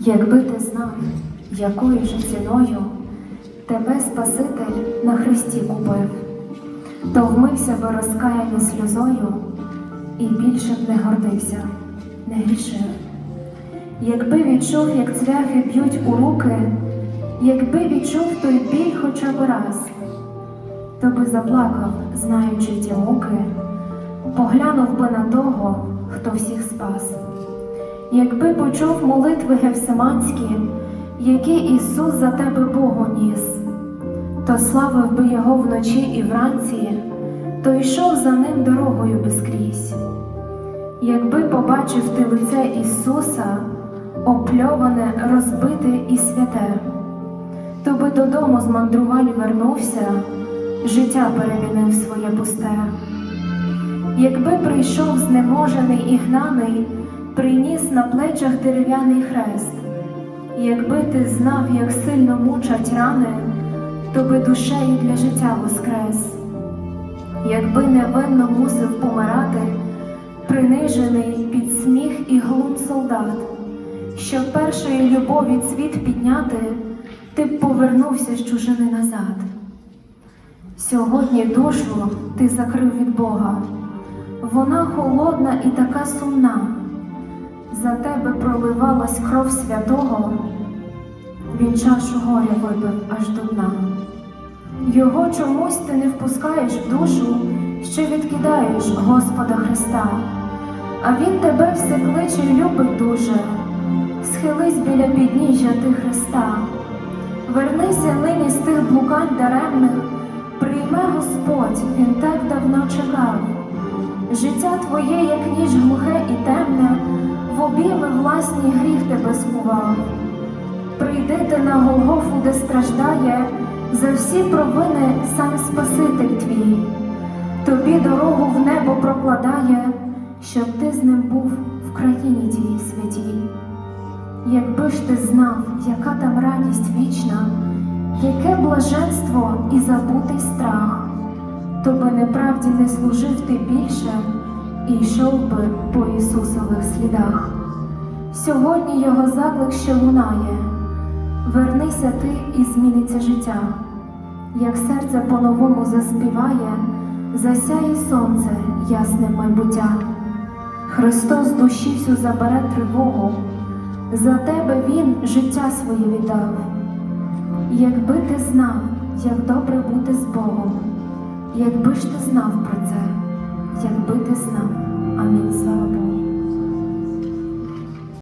Якби ти знав, якою ж ціною тебе Спаситель на Христі купив, то вмився би розкаяння сльозою і більше б не гордився, не грішив. Якби відчув, як цвяхи б'ють у руки, якби відчув той біль хоча б раз, то би заплакав, знаючи ті муки, поглянув би на того, хто всіх спас. Якби почув молитви Гевсиманські, які Ісус за тебе Богу ніс, то славив би Його вночі і вранці, то йшов за ним дорогою безкрізь. Якби побачив ти лице Ісуса, опльоване, розбите і святе, то би додому з мандрувань вернувся, життя перемінив своє пусте. Якби прийшов знеможений і гнаний, приніс на плечах дерев'яний хрест, якби ти знав, як сильно мучать рани, то би душею для життя воскрес, якби невинно мусив помирати, принижений під сміх і глум солдат, щоб першої любові цвіт підняти, ти б повернувся з чужини назад. Сьогодні душу ти закрив від Бога, вона холодна і така сумна. За тебе проливалась кров святого, він чашу горя випив аж до дна. Його чомусь ти не впускаєш в душу, що відкидаєш Господа Христа, а Він тебе все кличе й любить дуже. Схились біля підніжжя ти Христа, вернися нині з тих блукань даремних, прийме Господь, Він так давно чекав. Життя твоє, як ніч глухе тебе скував. Прийди ти на Голгофу, де страждає, за всі провини сам Спаситель твій, тобі дорогу в небо прокладає, щоб ти з ним був в країні тій святій. Якби ж ти знав, яка там радість вічна, яке блаженство і забутий страх, то би неправді не служив ти більше і йшов би по Ісусових слідах. Сьогодні його заклик ще лунає. Вернися ти і зміниться життя, як серце по-новому заспіває, засяє сонце ясним майбуття. Христос душі всю забере тривогу, за тебе Він життя своє віддав. Якби ти знав, як добре бути з Богом, якби ж ти знав про це, якби ти знав.